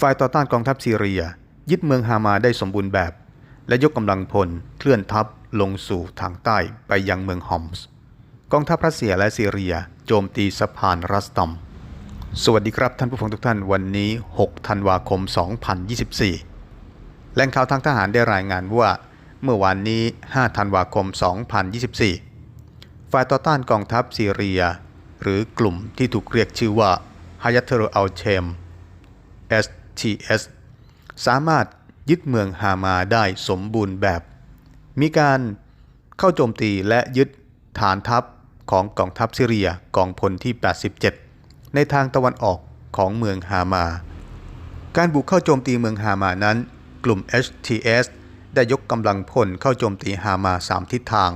ฝ่ายต่อต้านกองทัพซีเรีย ยึดเมืองฮามาได้สมบูรณ์แบบ และยกกำลังพลเคลื่อนทัพลงสู่ทางใต้ไปยังเมืองฮอมส์กองทัพรัสเซียและซีเรีย โจมตีสะพานรัสตอม สวัสดีครับท่านผู้ฟังทุกท่านวันนี้ 6 ธันวาคม 2024 แหล่งข่าวทางทหารได้รายงานว่า เมื่อวานนี้ 5 ธันวาคม 2024 ฝ่ายต่อต้านกองทัพซีเรีย หรือกลุ่มที่ถูกเรียกชื่อว่าฮายาเทโรอัลเชม TS สามารถยึดเมืองฮามาได้สมบูรณ์แบบ มีการเข้าโจมตีและยึดฐานทัพของกองทัพซีเรียกองพลที่ 87 ในทางตะวันออกของเมืองฮามา การบุกเข้าโจมตีเมืองฮามานั้น กลุ่ม HTS ได้ยกกำลังพลเข้าโจมตีฮามาสามทิศทาง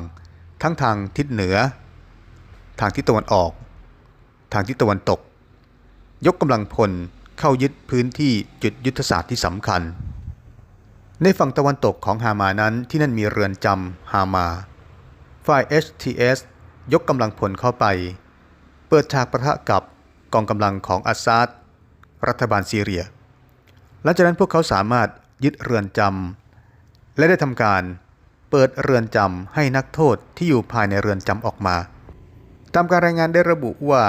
ทั้งทางทิศเหนือ ทางทิศตะวันออก ทางทิศตะวันตก ยกกำลังพล เข้ายึดพื้นที่จุดยุทธศาสตร์ที่สำคัญ ในฝั่งตะวันตกของฮามานั้นที่นั่นมีเรือนจำฮามา ฝ่าย HTS ยกกำลังพลเข้าไป เปิดฉากประทะกับกองกำลังของอัสซาดรัฐบาลซีเรีย หลังจากนั้นพวกเขาสามารถยึดเรือนจำและได้ทำการเปิดเรือนจำให้นักโทษที่อยู่ภายในเรือนจำออกมา ตามการรายงานได้ระบุว่า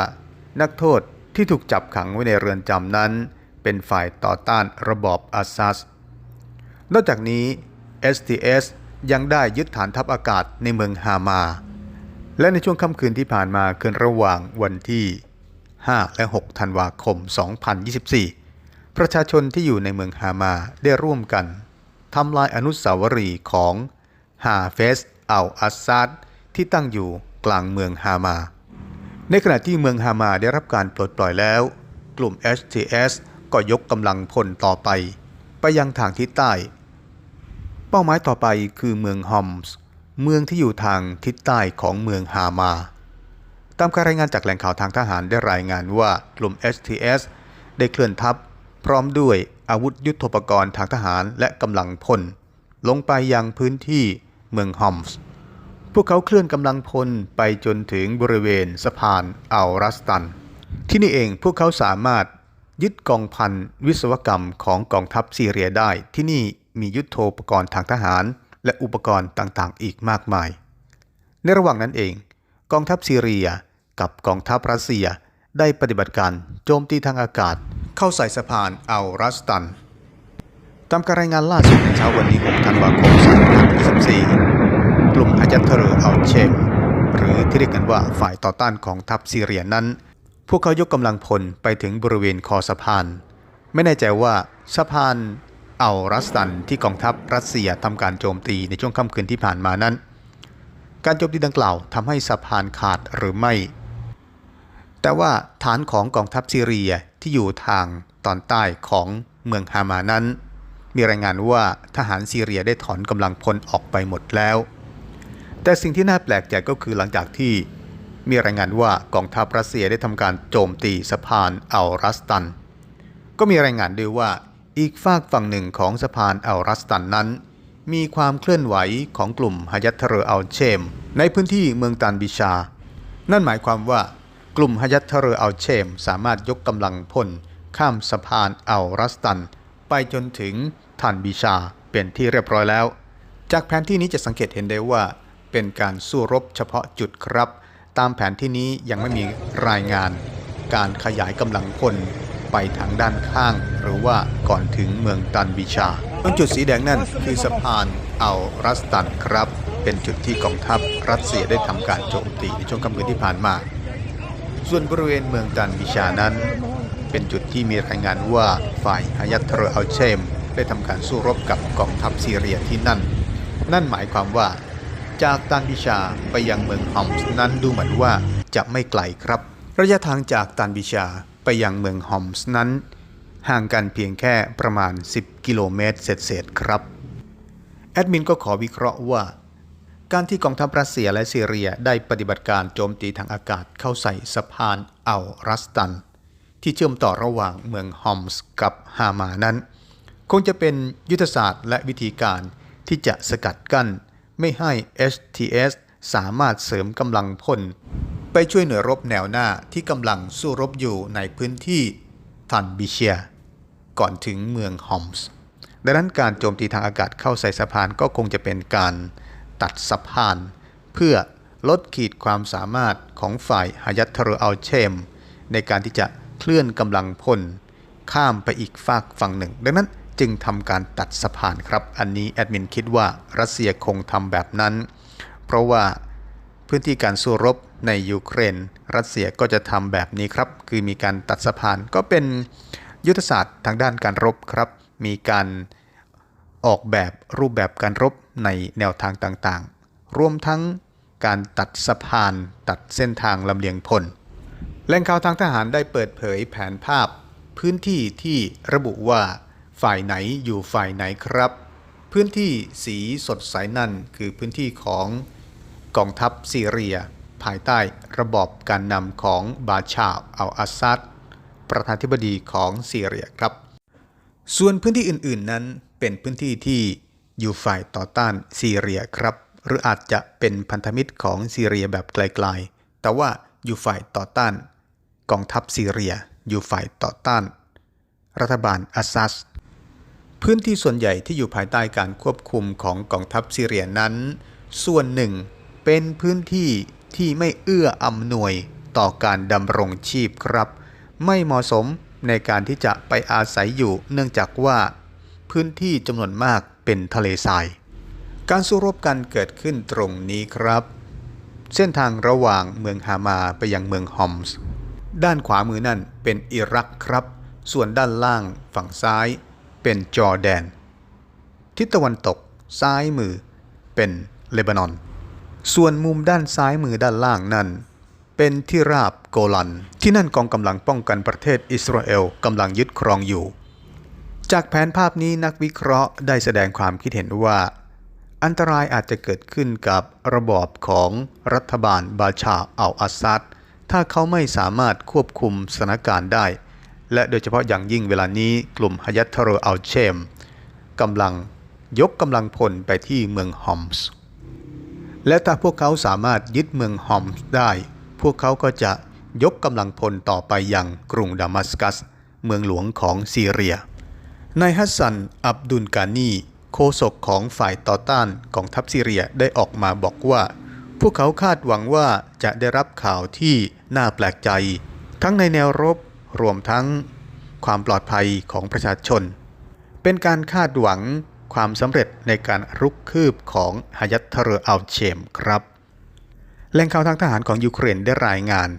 นักโทษ ที่ถูกจับขังไว้ในเรือนจำนั้น เป็นฝ่ายต่อต้านระบอบอัสซัส นอกจากนี้ STS ยังได้ยึดฐานทัพอากาศในเมืองฮามา และในช่วงค่ำคืนที่ผ่านมาคืนระหว่างวันที่ 5 และ 6 ธันวาคม 2024 ประชาชนที่อยู่ในเมืองฮามาได้ร่วมกันทำลายอนุสาวรีย์ของฮาเฟสอัลอัสซัดที่ตั้งอยู่กลางเมืองฮามา ในขณะที่เมืองฮามาได้รับการปลดปล่อยแล้ว กลุ่ม HTS ก็ยกกำลังพลต่อไป ไปยังทางทิศใต้ เป้าหมายต่อไปคือเมืองฮอมส์ เมืองที่อยู่ทางทิศใต้ของเมืองฮามา ตามการรายงานจากแหล่งข่าวทางทหารได้รายงานว่ากลุ่ม STS ได้เคลื่อนทัพ พร้อมด้วยอาวุธยุทโธปกรณ์ทางทหารและกำลังพล ลงไปยังพื้นที่เมืองฮอมส์ พวกเขาเคลื่อนกำลังพลไปจนถึงบริเวณสะพานอัลรัสตัน ที่นี่เองพวกเขาสามารถยึดกองพันวิศวกรรมของกองทัพซีเรียได้ ที่นี่มียุทโธปกรณ์ทางทหาร และอุปกรณ์ต่างๆ อีกมากมาย ในระหว่างนั้นเอง กองทัพซีเรียกับกองทัพรัสเซียได้ปฏิบัติการโจมตีทางอากาศ เข้าใส่สะพานอัลรัสตัน ตามการรายงานล่าสุดในเช้าวันที่6ธันวาคม2024 ลุ่มอาจัตเทอร์อัลเชมหรือที่เรียกกันว่าฝ่ายต่อต้านของทัพซีเรียนั้น พวกเขายกกำลังพลไปถึงบริเวณคอสะพาน ไม่แน่ใจว่าสะพานอัลรัสตันที่กองทัพรัสเซียทำการโจมตีในช่วงค่ำคืนที่ผ่านมานั้น การโจมตีดังกล่าวทำให้สะพานขาดหรือไม่ แต่ว่าฐานของกองทัพซีเรียที่อยู่ทางตอนใต้ของเมืองฮามานั้น มีรายงานว่าทหารซีเรียได้ถอนกำลังพลออกไปหมดแล้ว แต่สิ่งที่น่าแปลกใจก็คือหลังจากที่มีรายงานว่ากองทัพรัสเซียได้ทำการโจมตีสะพานอัลรัสตัน ก็มีรายงานด้วยว่าอีกฝากฝั่งหนึ่งของสะพานอัลรัสตันนั้น มีความเคลื่อนไหวของกลุ่มฮายัตเทอร์อัลเชม ในพื้นที่เมืองตานบิชา นั่นหมายความว่ากลุ่มฮายัตเทอร์อัลเชม สามารถยกกำลังพลข้ามสะพานอัลรัสตัน ไปจนถึงทานบิชาเป็นที่เรียบร้อยแล้ว จากแผนที่นี้จะสังเกตเห็นได้ว่า เป็นการสู้รบเฉพาะจุดครับ ตามแผนที่นี้ยังไม่มีรายงาน การขยายกำลังพลไปทางด้านข้าง หรือว่าก่อนถึงเมืองตันบิชาตรงจุดสีแดงนั่นคือสะพานอัลรัสตันครับ เป็นจุดที่กองทัพรัสเซียได้ทำการโจมตีในช่วงค่ำคืนที่ผ่านมา ส่วนบริเวณเมืองตันบิชานั้น เป็นจุดที่มีรายงานว่าฝ่ายฮายัตเทอร์อัลเชมได้ทำการสู้รบกับกองทัพซีเรียที่นั่น นั่นหมายความว่า จากตันบิชาไปยังเมืองฮอมส์นั้นดูเหมือนว่าจะไม่ไกลครับ ระยะทางจากตันบิชาไปยังเมืองฮอมส์นั้น ห่างกันเพียงแค่ประมาณ 10 กิโลเมตรเศษๆครับแอดมินก็ขอวิเคราะห์ว่า การที่กองทัพรัสเซียและซีเรียได้ปฏิบัติการโจมตีทางอากาศเข้าใส่สะพานอัลรัสตัน ที่เชื่อมต่อระหว่างเมืองฮอมส์กับฮามานั้น คงจะเป็นยุทธศาสตร์และวิธีการที่จะสกัดกั้น ไม่ให้ HTS สามารถเสริมกำลังพล ไปช่วยหน่วยรบแนวหน้าที่กำลังสู้รบอยู่ในพื้นที่ทันบิเชีย ก่อนถึงเมืองฮอมส์ดังนั้นการโจมตีทางอากาศเข้าใส่สะพานก็คงจะเป็นการตัดสะพาน เพื่อลดขีดความสามารถของฝ่ายฮายัตเทอร์อัลเชม ในการที่จะเคลื่อนกำลังพล ข้ามไปอีกฝากฝั่งหนึ่ง ดังนั้น จึงทำการตัดสะพานครับ อันนี้แอดมินคิดว่ารัสเซียคงทำแบบนั้น เพราะว่าพื้นที่การสู้รบในยูเครน รัสเซียก็จะทำแบบนี้ครับ คือมีการตัดสะพานก็เป็นยุทธศาสตร์ทางด้านการรบครับ มีการออกแบบรูปแบบการรบในแนวทางต่างๆ รวมทั้งการตัดสะพานตัดเส้นทางลำเลียงพลแหล่งข่าวทางทหารได้เปิดเผยแผนภาพ พื้นที่ที่ระบุว่า ฝ่ายไหนอยู่ฝ่ายไหนครับ พื้นที่สีสดใสนั่นคือพื้นที่ของกองทัพซีเรีย ภายใต้ระบอบการนำของบาชาอัลอาซัดประธานธิบดีของซีเรียครับ ส่วนพื้นที่อื่นๆนั้นเป็นพื้นที่ที่อยู่ฝ่ายต่อต้านซีเรียครับ หรืออาจจะเป็นพันธมิตรของซีเรียแบบไกลๆ แต่ว่าอยู่ฝ่ายต่อต้าน กองทัพซีเรีย อยู่ฝ่ายต่อต้าน รัฐบาลอาซัส พื้นที่ส่วนใหญ่ที่อยู่ภายใต้การควบคุมของกองทัพซีเรียนั้น ส่วนหนึ่งเป็นพื้นที่ที่ไม่เอื้ออำนวยต่อการดำรงชีพครับ ไม่เหมาะสมในการที่จะไปอาศัยอยู่เนื่องจากว่า พื้นที่จำนวนมากเป็นทะเลทราย การสู้รบกันเกิดขึ้นตรงนี้ครับ เส้นทางระหว่างเมืองฮามาไปยังเมืองฮอมส์ด้านขวามือนั่นเป็นอิรักครับ ส่วนด้านล่างฝั่งซ้าย เป็นจอร์แดน ทิศตะวันตก ซ้ายมือ เป็นเลบานอน ส่วนมุมด้านซ้ายมือด้านล่างนั่นเป็นที่ราบโกลัน ที่นั่นกองกำลังป้องกันประเทศอิสราเอลกำลังยึดครองอยู่ จากแผนภาพนี้นักวิเคราะห์ได้แสดงความคิดเห็นว่า อันตรายอาจจะเกิดขึ้นกับระบอบของรัฐบาลบาชาอัลอาซัดถ้าเขาไม่สามารถควบคุมสถานการณ์ได้ และโดยเฉพาะอย่างยิ่งเวลานี้กลุ่มฮยัตเทอร์อัลเชมกำลังยกกำลังพลไปที่เมืองฮอมส์ และถ้าพวกเขาสามารถยึดเมืองฮอมส์ได้ พวกเขาก็จะยกกำลังพลต่อไปยังกรุงดามัสกัส เมืองหลวงของซีเรีย นายฮัสซัน อับดุลกานีโฆษกของฝ่ายต่อต้านกองทัพซีเรียได้ออกมาบอกว่า พวกเขาคาดหวังว่าจะได้รับข่าวที่น่าแปลกใจ ทั้งในแนวรบ รวมทั้งความปลอดภัยของประชาชน เป็นการคาดหวังความสำเร็จในการรุกคืบของฮายัตเทอร์อัลเชมครับแหล่งข่าวทางทหารของยูเครนได้รายงาน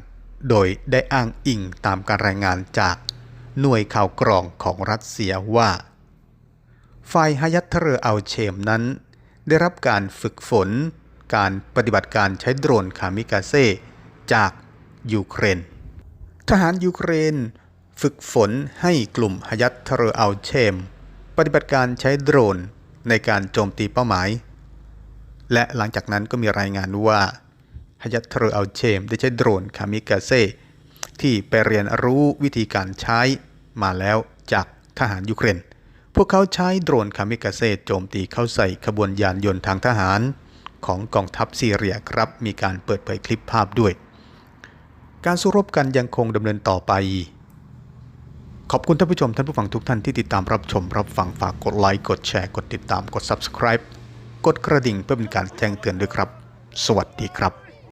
โดยได้อ้างอิงตามการรายงานจากหน่วยข่าวกรองของรัสเซียว่าฝ่ายฮายัตเทอร์อัลเชมนั้น ได้รับการฝึกฝน การปฏิบัติการใช้โดรนคามิกาเซจากยูเครน ทหารยูเครน ฝึกฝนให้กลุ่มฮายัตเทอร์อัลเชม ปฏิบัติการใช้โดรนในการโจมตีเป้าหมาย และหลังจากนั้นก็มีรายงานว่าฮายัตเทอร์อัลเชม ได้ใช้โดรนคามิกาเซที่ไปเรียนรู้วิธีการใช้มาแล้วจากทหารยูเครน พวกเขาใช้โดรนคามิกาเซโจมตีเข้าใส่ขบวนยานยนต์ทางทหาร ของกองทัพซีเรียครับ มีการเปิดเผยคลิปภาพด้วย การสู้รบกันยังคงดำเนินต่อไป ขอบคุณท่านผู้ชมท่านผู้ฟังทุกท่านที่ติดตามรับชมรับฟังฝากกดไลค์กดแชร์กดติดตามกด subscribe กดกระดิ่งเพื่อเป็นการแจ้งเตือนด้วยครับ สวัสดีครับ